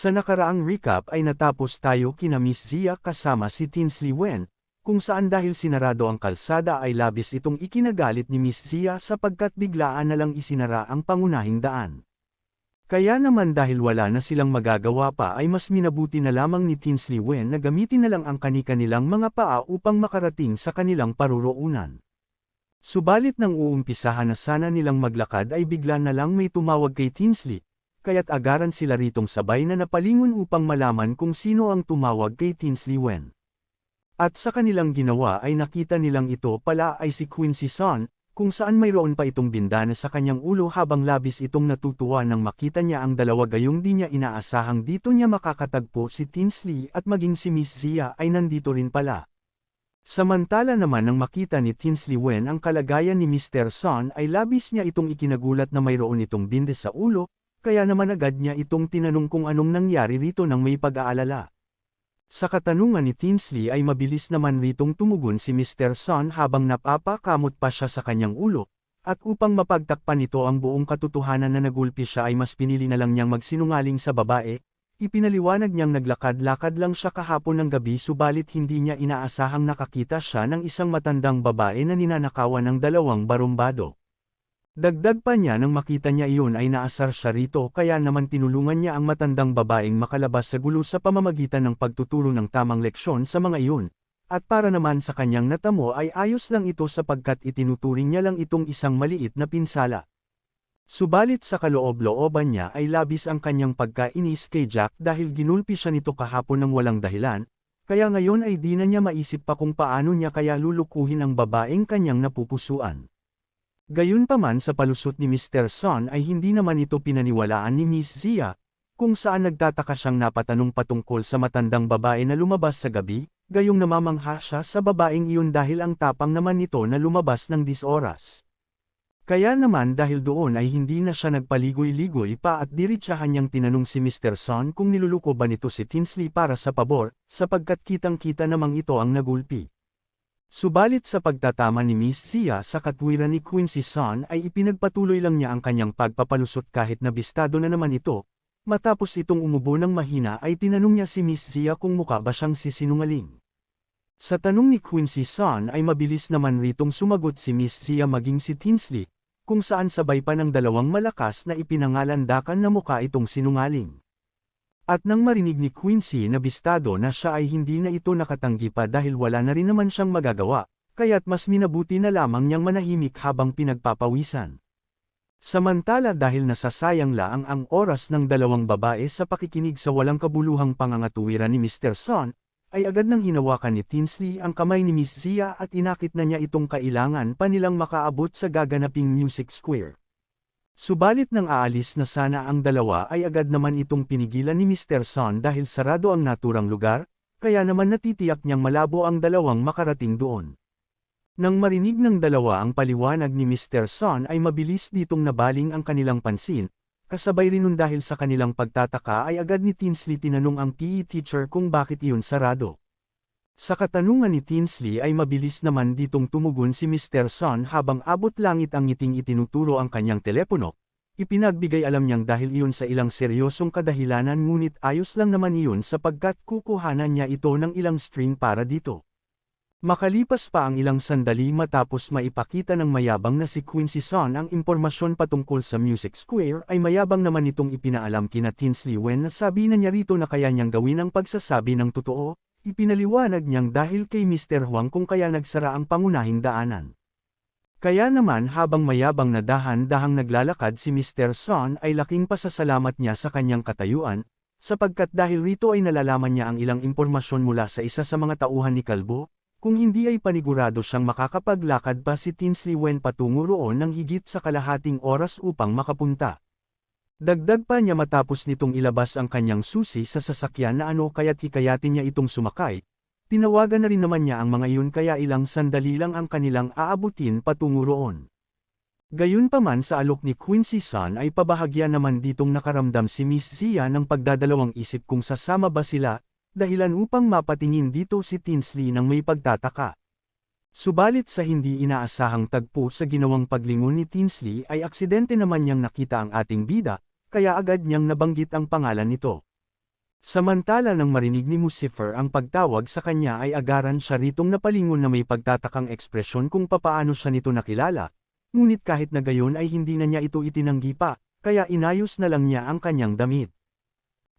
Sa nakaraang recap ay natapos tayo kina Miss Zia kasama si Tinsley Wen, kung saan dahil sinarado ang kalsada ay labis itong ikinagalit ni Miss Zia sapagkat biglaan na lang isinara ang pangunahing daan. Kaya naman dahil wala na silang magagawa pa ay mas minabuti na lamang ni Tinsley Wen na gamitin na lang ang kani-kanilang mga paa upang makarating sa kanilang paruroonan. Subalit nang uumpisahan na sana nilang maglakad ay bigla na lang may tumawag kay Tinsley, kaya't agaran sila ritong sabay na napalingon upang malaman kung sino ang tumawag kay Tinsley Wen. At sa kanilang ginawa ay nakita nilang ito pala ay si Quincy Son, kung saan mayroon pa itong bindana sa kanyang ulo habang labis itong natutuwa nang makita niya ang dalawa gayong di niya inaasahang dito niya makakatagpo si Tinsley at maging si Miss Zia ay nandito rin pala. Samantala naman nang makita ni Tinsley Wen ang kalagayan ni Mr. Son ay labis niya itong ikinagulat na mayroon itong binde sa ulo, kaya naman agad niya itong tinanong kung anong nangyari rito nang may pag-aalala. Sa katanungan ni Tinsley ay mabilis naman ritong tumugon si Mr. Son habang napapakamot pa siya sa kanyang ulo, at upang mapagtakpan nito ang buong katotohanan na nagulpi siya ay mas pinili na lang niyang magsinungaling sa babae, ipinaliwanag niyang naglakad-lakad lang siya kahapon ng gabi subalit hindi niya inaasahang nakakita siya ng isang matandang babae na ninanakawan ng dalawang barumbado. Dagdag pa niya nang makita niya iyon ay naasar siya rito kaya naman tinulungan niya ang matandang babaeng makalabas sa gulo sa pamamagitan ng pagtuturo ng tamang leksyon sa mga iyon. At para naman sa kanyang natamo ay ayos lang ito sapagkat itinuturing niya lang itong isang maliit na pinsala. Subalit sa kaloob-looban niya ay labis ang kanyang pagkainis kay Jack dahil ginulpi siya nito kahapon ng walang dahilan, kaya ngayon ay di na niya maisip pa kung paano niya kaya lulukuhin ang babaeng kanyang napupusuan. Gayunpaman sa palusot ni Mr. Son ay hindi naman ito pinaniwalaan ni Miss Zia, kung saan nagtataka siyang napatanong patungkol sa matandang babae na lumabas sa gabi, gayong namamangha siya sa babaeng iyon dahil ang tapang naman nito na lumabas ng disoras. Kaya naman dahil doon ay hindi na siya nagpaligoy-ligoy pa at diritsahan niyang tinanong si Mr. Son kung niluluko ba nito si Tinsley para sa pabor, sapagkat kitang-kita namang ito ang nagulpi. Subalit sa pagtatama ni Miss Zia sa katwiran ni Quincy Son ay ipinagpatuloy lang niya ang kanyang pagpapalusot kahit nabistado na naman ito, matapos itong umubo ng mahina ay tinanong niya si Miss Zia kung mukha ba siyang sisinungaling. Sa tanong ni Quincy Son ay mabilis naman ritong sumagot si Miss Zia maging si Tinsley, kung saan sabay pa ng dalawang malakas na ipinangalandakan na mukha itong sinungaling. At nang marinig ni Quincy na bistado na siya ay hindi na ito nakatanggi pa dahil wala na rin naman siyang magagawa, kaya't mas minabuti na lamang niyang manahimik habang pinagpapawisan. Samantala dahil nasasayang laang ang oras ng dalawang babae sa pakikinig sa walang kabuluhang pangangatuwiran ni Mr. Son, ay agad nang hinawakan ni Tinsley ang kamay ni Miss Zia at inakit na niya itong kailangan pa nilang makaabot sa gaganaping Music Square. Subalit nang aalis na sana ang dalawa ay agad naman itong pinigilan ni Mr. Son dahil sarado ang naturang lugar, kaya naman natitiyak niyang malabo ang dalawang makarating doon. Nang marinig ng dalawa ang paliwanag ni Mr. Son ay mabilis ditong nabaling ang kanilang pansin, kasabay rin nun dahil sa kanilang pagtataka ay agad ni Tinsley tinanong ang PE teacher kung bakit iyon sarado. Sa katanungan ni Tinsley ay mabilis naman ditong tumugon si Mr. Son habang abot langit ang ngiting itinuturo ang kanyang telepono. Ipinagbigay alam niyang dahil iyon sa ilang seryosong kadahilanan ngunit ayos lang naman iyon sapagkat kukuhanan niya ito ng ilang string para dito. Makalipas pa ang ilang sandali matapos maipakita ng mayabang na si Quincy Son ang impormasyon patungkol sa Music Square ay mayabang naman itong ipinaalam kina Tinsley Wen na sabi na niya rito na kaya niyang gawin ang pagsasabi ng totoo, Ipinaliwanag niyang dahil kay Mr. Huang kung kaya nagsara ang pangunahing daanan. Kaya naman habang mayabang na dahan-dahang naglalakad si Mr. Son ay laking pasasalamat niya sa kanyang katayuan, sapagkat dahil rito ay nalalaman niya ang ilang impormasyon mula sa isa sa mga tauhan ni Kalbo, kung hindi ay panigurado siyang makakapaglakad pa si Tinsley Wen patungo roon ng higit sa kalahating oras upang makapunta. Dagdag pa niya matapos nitong ilabas ang kanyang susi sa sasakyan na ano kaya't hikayatin niya itong sumakay, tinawagan na rin naman niya ang mga iyon kaya ilang sandali lang ang kanilang aabutin patungo roon. Gayunpaman sa alok ni Quincy Sun ay pabahagya naman ditong nakaramdam si Miss Zia ng pagdadalawang isip kung sasama ba sila, dahilan upang mapatingin dito si Tinsley ng may pagtataka. Subalit sa hindi inaasahang tagpo sa ginawang paglingon ni Tinsley ay aksidente naman niyang nakita ang ating bida, kaya agad niyang nabanggit ang pangalan nito. Samantala nang marinig ni Lucifer ang pagtawag sa kanya ay agaran siya ritong napalingon na may pagtatakang ekspresyon kung papaano siya nito nakilala, ngunit kahit na gayon ay hindi na niya ito itinanggi pa, kaya inayos na lang niya ang kanyang damit.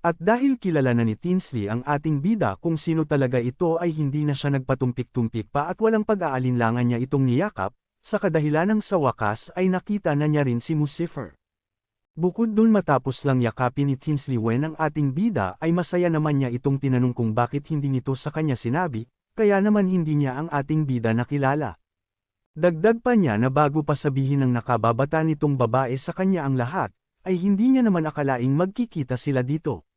At dahil kilala na ni Tinsley ang ating bida kung sino talaga ito ay hindi na siya nagpatumpik-tumpik pa at walang pag-aalinlangan niya itong niyakap, sa kadahilanang sa wakas ay nakita na niya rin si Lucifer. Bukod dun matapos lang yakapin ni Tinsley Wen ang ating bida ay masaya naman niya itong tinanong kung bakit hindi nito sa kanya sinabi, kaya naman hindi niya ang ating bida nakilala. Dagdag pa niya na bago pa sabihin ng nakababata nitong babae sa kanya ang lahat, ay hindi niya naman akalaing magkikita sila dito.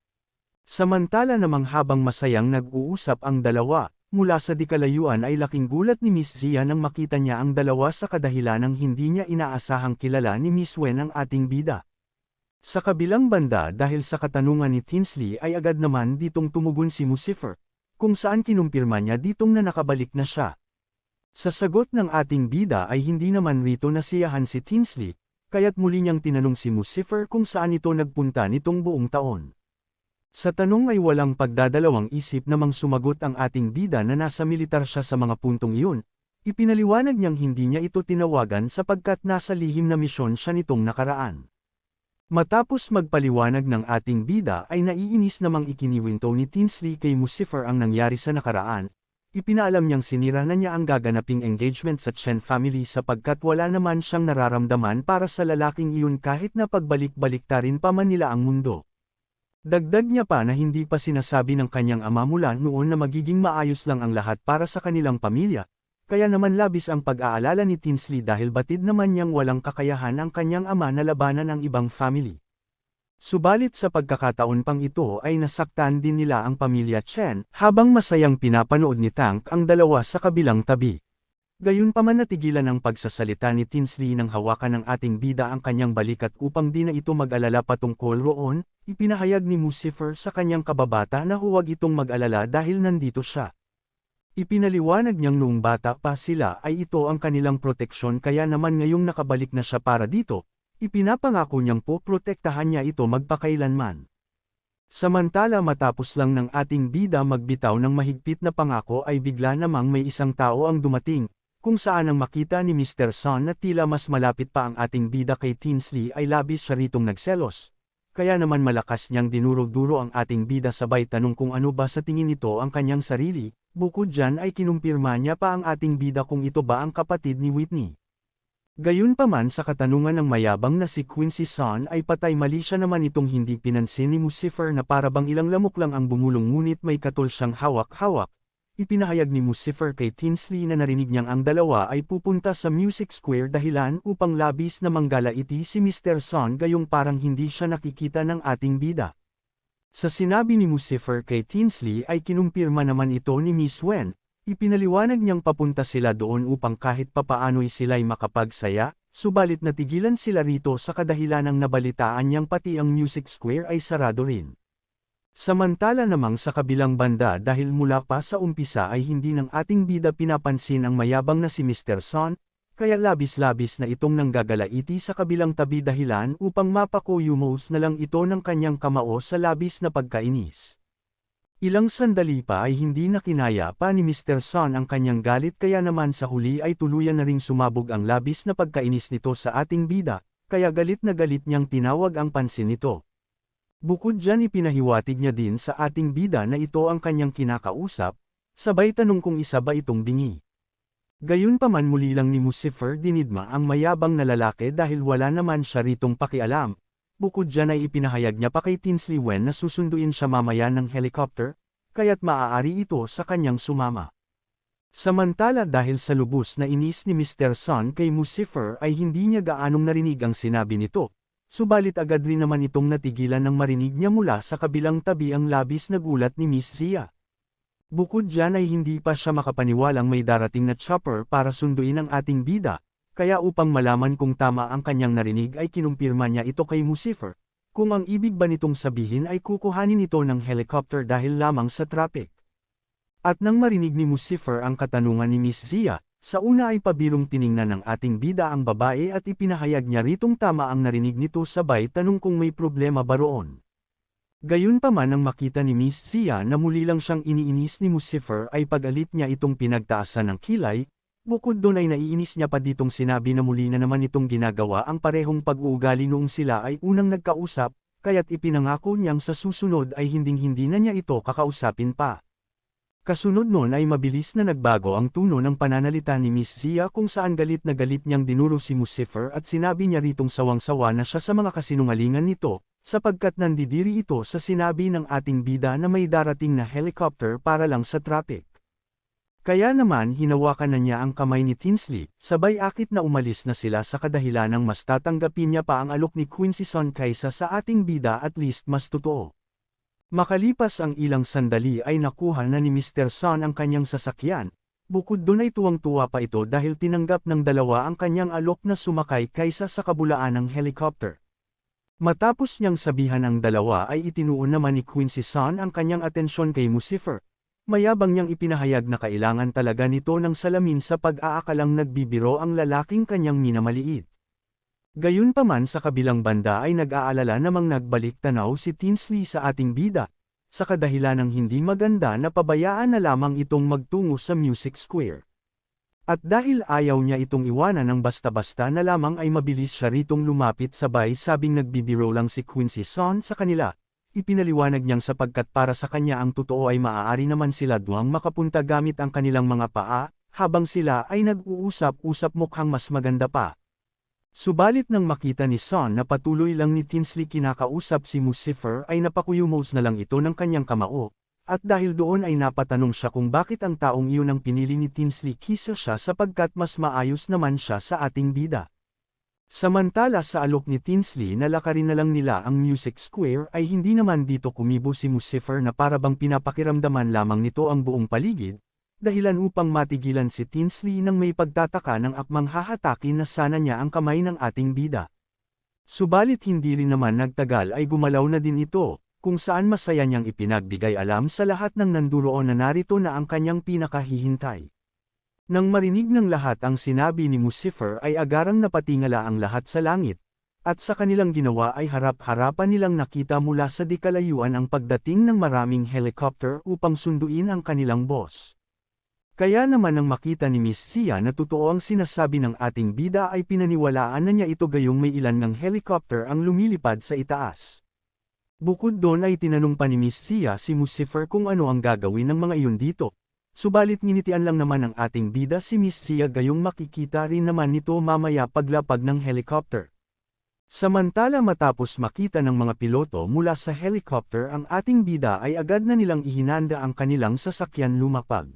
Samantala namang habang masayang nag-uusap ang dalawa, mula sa dikalayuan ay laking gulat ni Miss Zia nang makita niya ang dalawa sa kadahilanang hindi niya inaasahang kilala ni Miss Wen ang ating bida. Sa kabilang banda dahil sa katanungan ni Tinsley ay agad naman ditong tumugon si Lucifer, kung saan kinumpirma niya ditong na nakabalik na siya. Sa sagot ng ating bida ay hindi naman rito nasiyahan si Tinsley, kaya't muli niyang tinanong si Lucifer kung saan ito nagpunta nitong buong taon. Sa tanong ay walang pagdadalawang isip namang sumagot ang ating bida na nasa militar siya sa mga puntong iyon. Ipinaliwanag niyang hindi niya ito tinawagan sapagkat nasa lihim na misyon siya nitong nakaraan. Matapos magpaliwanag ng ating bida ay naiinis namang ikiniwinto ni Tinsley kay Lucifer ang nangyari sa nakaraan. Ipinaalam niyang sinira na niya ang gaganaping engagement sa Chen family sapagkat wala naman siyang nararamdaman para sa lalaking iyon kahit na pagbalik-baliktarin pa man nila ang mundo. Dagdag niya pa na hindi pa sinasabi ng kanyang ama mula noon na magiging maayos lang ang lahat para sa kanilang pamilya, kaya naman labis ang pag-aalala ni Tinsley dahil batid naman niyang walang kakayahan ang kanyang ama na labanan ang ibang family. Subalit sa pagkakataon pang ito ay nasaktan din nila ang pamilya Chen, habang masayang pinapanood ni Tank ang dalawa sa kabilang tabi. Gayunpaman natigilan ang pagsasalita ni Tinsley nang hawakan ng ating bida ang kanyang balikat upang di na ito mag-alala patungkol roon, ipinahayag ni Lucifer sa kanyang kababata na huwag itong mag-alala dahil nandito siya. Ipinaliwanag niyang noong bata pa sila ay ito ang kanilang proteksyon kaya naman ngayong nakabalik na siya para dito, ipinapangako niyang po protektahan niya ito magpakailanman. Samantala matapos lang ng ating bida magbitaw ng mahigpit na pangako ay bigla namang may isang tao ang dumating, kung saan ang makita ni Mr. Son na tila mas malapit pa ang ating bida kay Tinsley ay labis siya ritong nagselos. Kaya naman malakas niyang dinuro-duro ang ating bida sabay tanong kung ano ba sa tingin nito ang kanyang sarili, bukod dyan ay kinumpirma niya pa ang ating bida kung ito ba ang kapatid ni Whitney. Gayunpaman sa katanungan ng mayabang na si Quincy Son ay patay mali siya naman itong hindi pinansin ni Lucifer na parabang ilang lamok lang ang bumulong ngunit may katol siyang hawak-hawak, Ipinahayag ni Lucifer kay Tinsley na narinig niyang ang dalawa ay pupunta sa Music Square dahilan upang labis na manggalaiti si Mr. Son gayong parang hindi siya nakikita ng ating bida. Sa sinabi ni Lucifer kay Tinsley ay kinumpirma naman ito ni Miss Wen, ipinaliwanag niyang papunta sila doon upang kahit papaano'y sila'y makapagsaya, subalit natigilan sila rito sa kadahilanang nabalitaan niyang pati ang Music Square ay sarado rin. Samantala namang sa kabilang banda dahil mula pa sa umpisa ay hindi ng ating bida pinapansin ang mayabang na si Mr. Son, kaya labis-labis na itong nanggagalaiti sa kabilang tabi dahilan upang mapakuyumos na lang ito ng kanyang kamao sa labis na pagkainis. Ilang sandali pa ay hindi na kinaya pa ni Mr. Son ang kanyang galit kaya naman sa huli ay tuluyan na ring sumabog ang labis na pagkainis nito sa ating bida, kaya galit na galit niyang tinawag ang pansin nito. Bukod dyan ipinahiwatig niya din sa ating bida na ito ang kanyang kinakausap, sabay tanong kung isa ba itong bingi. Gayunpaman muli lang ni Lucifer dinidma ang mayabang na lalaki dahil wala naman siya ritong pakialam, bukod dyan ay ipinahayag niya pa kay Tinsley Wen na susunduin siya mamaya ng helicopter, kaya't maaari ito sa kanyang sumama. Samantala dahil sa lubos na inis ni Mr. Son kay Lucifer ay hindi niya gaanong narinig ang sinabi nito, Subalit agad rin naman itong natigilan nang marinig niya mula sa kabilang tabi ang labis na gulat ni Miss Zia. Bukod dyan ay hindi pa siya makapaniwalang may darating na chopper para sunduin ang ating bida, kaya upang malaman kung tama ang kanyang narinig ay kinumpirma niya ito kay Lucifer, kung ang ibig ba nitong sabihin ay kukuhanin ito ng helicopter dahil lamang sa traffic. At nang marinig ni Lucifer ang katanungan ni Miss Zia, sa una ay pabirong tiningnan ng ating bida ang babae at ipinahayag niya ritong tama ang narinig nito sabay tanong kung may problema ba roon. Gayunpaman nang makita ni Miss Zia na muli lang siyang iniinis ni Lucifer ay pagalit niya itong pinagtaasan ng kilay, bukod doon ay naiinis niya pa ditong sinabi na muli na naman itong ginagawa ang parehong pag-uugali noong sila ay unang nagkausap, kaya't ipinangako niyang sa susunod ay hinding-hindi na niya ito kakausapin pa. Kasunod nun ay mabilis na nagbago ang tuno ng pananalita ni Miss Zia kung saan galit na galit niyang dinuro si Lucifer at sinabi niya ritong sawang-sawa na siya sa mga kasinungalingan nito, sapagkat nandidiri ito sa sinabi ng ating bida na may darating na helicopter para lang sa traffic. Kaya naman hinawakan na niya ang kamay ni Tinsley, sabay akit na umalis na sila sa kadahilan ng mas tatanggapin niya pa ang alok ni Quincy Son kaysa sa ating bida at least mas totoo. Makalipas ang ilang sandali ay nakuha na ni Mr. Son ang kanyang sasakyan, bukod doon ay tuwang-tuwa pa ito dahil tinanggap ng dalawa ang kanyang alok na sumakay kaysa sa kabulaan ng helicopter. Matapos niyang sabihan ang dalawa ay itinuon naman ni Quincy Son ang kanyang atensyon kay Lucifer. Mayabang niyang ipinahayag na kailangan talaga nito ng salamin sa pag-aakalang nagbibiro ang lalaking kanyang minamaliit. Gayunpaman sa kabilang banda ay nag-aalala namang nagbalik tanaw si Tinsley sa ating bida, sa kadahilan ng hindi maganda na pabayaan na lamang itong magtungo sa Music Square. At dahil ayaw niya itong iwanan ng basta-basta na lamang ay mabilis siya ritong lumapit sabay sabing nagbibiro lang si Quincy Son sa kanila, ipinaliwanag niyang sapagkat para sa kanya ang totoo ay maaari naman sila duwang makapunta gamit ang kanilang mga paa, habang sila ay nag-uusap-usap mukhang mas maganda pa. Subalit nang makita ni Son na patuloy lang ni Tinsley kinakausap si Lucifer ay napakuyumos na lang ito ng kanyang kamao, at dahil doon ay napatanong siya kung bakit ang taong iyon ang pinili ni Tinsley kisa siya sapagkat mas maayos naman siya sa ating bida. Samantala sa alok ni Tinsley na lakarin na lang nila ang Music Square ay hindi naman dito kumibo si Lucifer na parabang pinapakiramdaman lamang nito ang buong paligid, dahilan upang matigilan si Tinsley nang may pagtataka ng akmang hahatakin na sana niya ang kamay ng ating bida. Subalit hindi rin naman nagtagal ay gumalaw na din ito, kung saan masaya niyang ipinagbigay alam sa lahat ng nanduroon na narito na ang kanyang pinakahihintay. Nang marinig ng lahat ang sinabi ni Lucifer ay agarang napatingala ang lahat sa langit, at sa kanilang ginawa ay harap-harapan nilang nakita mula sa dikalayuan ang pagdating ng maraming helicopter upang sunduin ang kanilang boss. Kaya naman nang makita ni Miss Sia na totoo ang sinasabi ng ating bida ay pinaniwalaan na niya ito gayong may ilan ng helicopter ang lumilipad sa itaas. Bukod doon ay tinanong pa ni Miss Sia si Lucifer kung ano ang gagawin ng mga iyon dito. Subalit nginitian lang naman ng ating bida si Miss Sia gayong makikita rin naman nito mamaya paglapag ng helicopter. Samantala matapos makita ng mga piloto mula sa helicopter ang ating bida ay agad na nilang ihinanda ang kanilang sasakyan lumapag.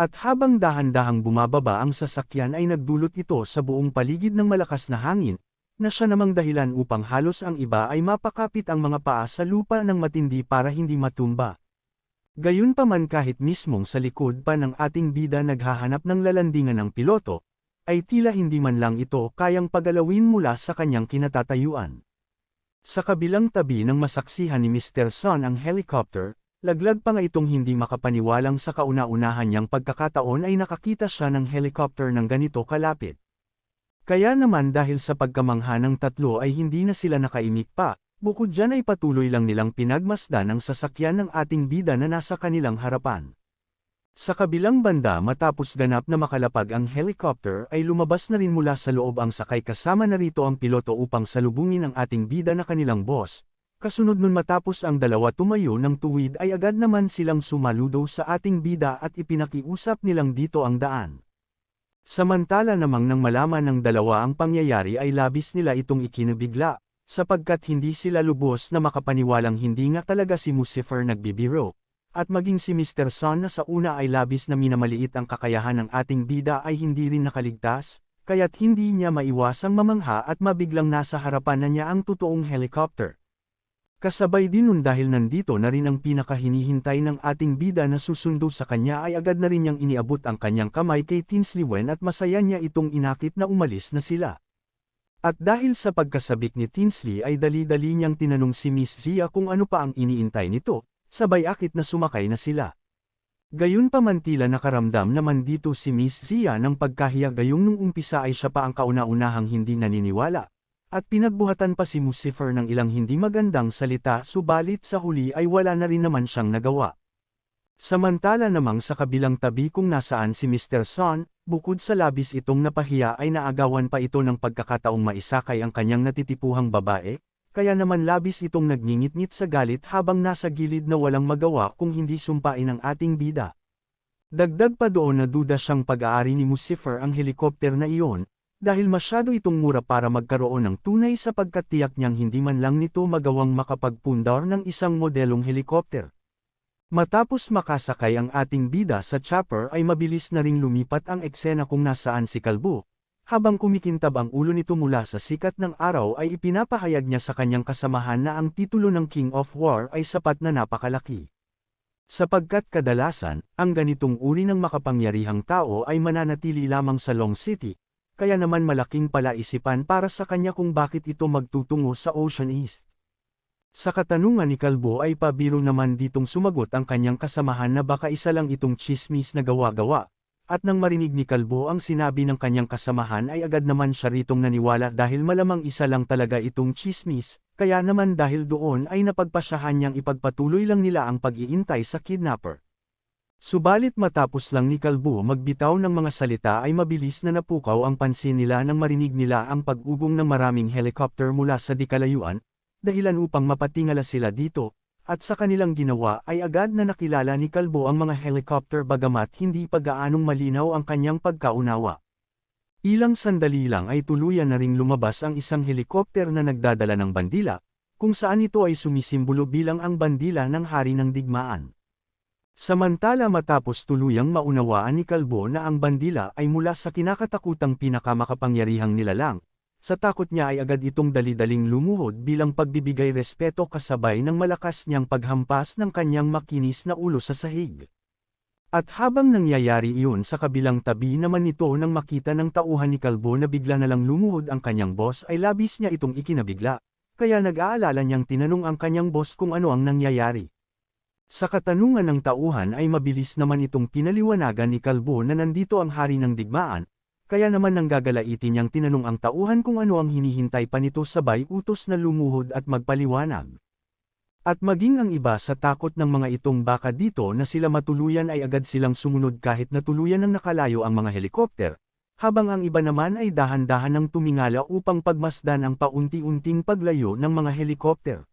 At habang dahan-dahang bumababa ang sasakyan ay nagdulot ito sa buong paligid ng malakas na hangin, na siya namang dahilan upang halos ang iba ay mapakapit ang mga paa sa lupa ng matindi para hindi matumba. Gayunpaman kahit mismong sa likod pa ng ating bida naghahanap ng lalandingan ng piloto, ay tila hindi man lang ito kayang pagalawin mula sa kanyang kinatatayuan. Sa kabilang tabi ng masaksihan ni Mr. Son ang helicopter, laglag pa nga itong hindi makapaniwalang sa kauna-unahan niyang pagkakataon ay nakakita siya ng helicopter ng ganito kalapit. Kaya naman dahil sa pagkamangha ng tatlo ay hindi na sila nakaimik pa, bukod dyan ay patuloy lang nilang pinagmasdan ang sasakyan ng ating bida na nasa kanilang harapan. Sa kabilang banda matapos ganap na makalapag ang helicopter ay lumabas na rin mula sa loob ang sakay kasama na rito ang piloto upang salubungin ang ating bida na kanilang boss. Kasunod nun matapos ang dalawa tumayo ng tuwid ay agad naman silang sumaludo sa ating bida at ipinakiusap nilang dito ang daan. Samantala namang nang malaman ng dalawa ang pangyayari ay labis nila itong ikinabigla, sapagkat hindi sila lubos na makapaniwalang hindi nga talaga si Lucifer nagbibiro. At maging si Mr. Son na sa una ay labis na minamaliit ang kakayahan ng ating bida ay hindi rin nakaligtas, kaya't hindi niya maiwasang mamangha at mabiglang nasa harapan na niya ang totoong helicopter. Kasabay din nun dahil nandito na rin ang pinakahinihintay ng ating bida na susundo sa kanya ay agad na rin niyang iniabot ang kanyang kamay kay Tinsley Wen at masaya niya itong inakit na umalis na sila. At dahil sa pagkasabik ni Tinsley ay dali-dali niyang tinanong si Miss Zia kung ano pa ang iniintay nito, sabay akit na sumakay na sila. Gayun pa man tila nakaramdam naman dito si Miss Zia ng pagkahiya gayong nung umpisa ay siya pa ang kauna-unahang hindi naniniwala, at pinagbuhatan pa si Lucifer ng ilang hindi magandang salita subalit sa huli ay wala na rin naman siyang nagawa. Samantala namang sa kabilang tabi kung nasaan si Mr. Son, bukod sa labis itong napahiya ay naagawan pa ito ng pagkakataong maisakay ang kanyang natitipuhang babae, kaya naman labis itong nagngingit-ngit sa galit habang nasa gilid na walang magawa kung hindi sumpain ang ating bida. Dagdag pa doon na duda siyang pag-aari ni Lucifer ang helikopter na iyon, dahil masyado itong mura para magkaroon ng tunay sapagkat tiyak niyang hindi man lang nito magawang makapagpundar ng isang modelong helikopter. Matapos makasakay ang ating bida sa chopper ay mabilis na ring lumipat ang eksena kung nasaan si Kalbo. Habang kumikintab ang ulo nito mula sa sikat ng araw ay ipinapahayag niya sa kanyang kasamahan na ang titulo ng King of War ay sapat na napakalaki. Sapagkat kadalasan, ang ganitong uri ng makapangyarihang tao ay mananatili lamang sa Long City, kaya naman malaking palaisipan para sa kanya kung bakit ito magtutungo sa Ocean East. Sa katanungan ni Kalbo ay pabiro naman ditong sumagot ang kanyang kasamahan na baka isa lang itong chismis na gawa-gawa, at nang marinig ni Kalbo ang sinabi ng kanyang kasamahan ay agad naman siya ritong naniwala dahil malamang isa lang talaga itong chismis, kaya naman dahil doon ay napagpasyahan niyang ipagpatuloy lang nila ang pag-iintay sa kidnapper. Subalit matapos lang ni Kalbo magbitaw ng mga salita ay mabilis na napukaw ang pansin nila nang marinig nila ang pag-ugong ng maraming helicopter mula sa dikalayuan, dahilan upang mapatingala sila dito, at sa kanilang ginawa ay agad na nakilala ni Kalbo ang mga helicopter bagamat hindi pa gaanong malinaw ang kanyang pagkaunawa. Ilang sandali lang ay tuluyan na ring lumabas ang isang helikopter na nagdadala ng bandila, kung saan ito ay sumisimbolo bilang ang bandila ng hari ng digmaan. Samantala matapos tuluyang maunawaan ni Kalbo na ang bandila ay mula sa kinakatakutang pinakamakapangyarihang nilalang, sa takot niya ay agad itong dali-daling lumuhod bilang pagbibigay respeto kasabay ng malakas niyang paghampas ng kanyang makinis na ulo sa sahig. At habang nangyayari iyon sa kabilang tabi naman nito nang makita ng tauhan ni Kalbo na bigla na lang lumuhod ang kanyang boss ay labis niya itong ikinabigla, kaya nag-aalala niyang tinanong ang kanyang boss kung ano ang nangyayari. Sa katanungan ng tauhan ay mabilis naman itong pinaliwanagan ni Kalbo na nandito ang hari ng digmaan, kaya naman nang gagalaitin niyang tinanong ang tauhan kung ano ang hinihintay pa nito sabay utos na lumuhod at magpaliwanag. At maging ang iba sa takot ng mga itong baka dito na sila matuluyan ay agad silang sumunod kahit na tuluyan ng nakalayo ang mga helikopter, habang ang iba naman ay dahan-dahan ng tumingala upang pagmasdan ang paunti-unting paglayo ng mga helikopter.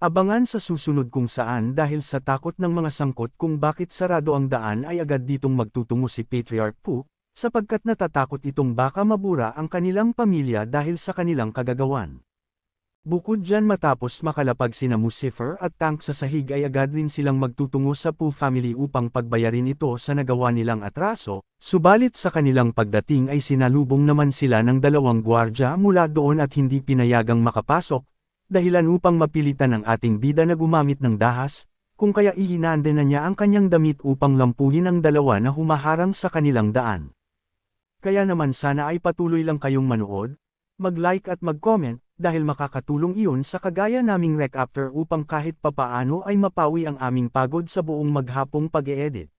Abangan sa susunod kung saan dahil sa takot ng mga sangkot kung bakit sarado ang daan ay agad ditong magtutungo si Patriarch Pu, sapagkat natatakot itong baka mabura ang kanilang pamilya dahil sa kanilang kagagawan. Bukod dyan matapos makalapag sina Lucifer at Tank sa sahig ay agad rin silang magtutungo sa Pooh family upang pagbayarin ito sa nagawa nilang atraso, subalit sa kanilang pagdating ay sinalubong naman sila ng dalawang gwardya mula doon at hindi pinayagang makapasok, dahilan upang mapilitan ang ating bida na gumamit ng dahas, kung kaya ihinande na niya ang kanyang damit upang lampuhin ang dalawa na humaharang sa kanilang daan. Kaya naman sana ay patuloy lang kayong manood, mag-like at mag-comment, dahil makakatulong iyon sa kagaya naming recapter upang kahit papaano ay mapawi ang aming pagod sa buong maghapong pag-e-edit.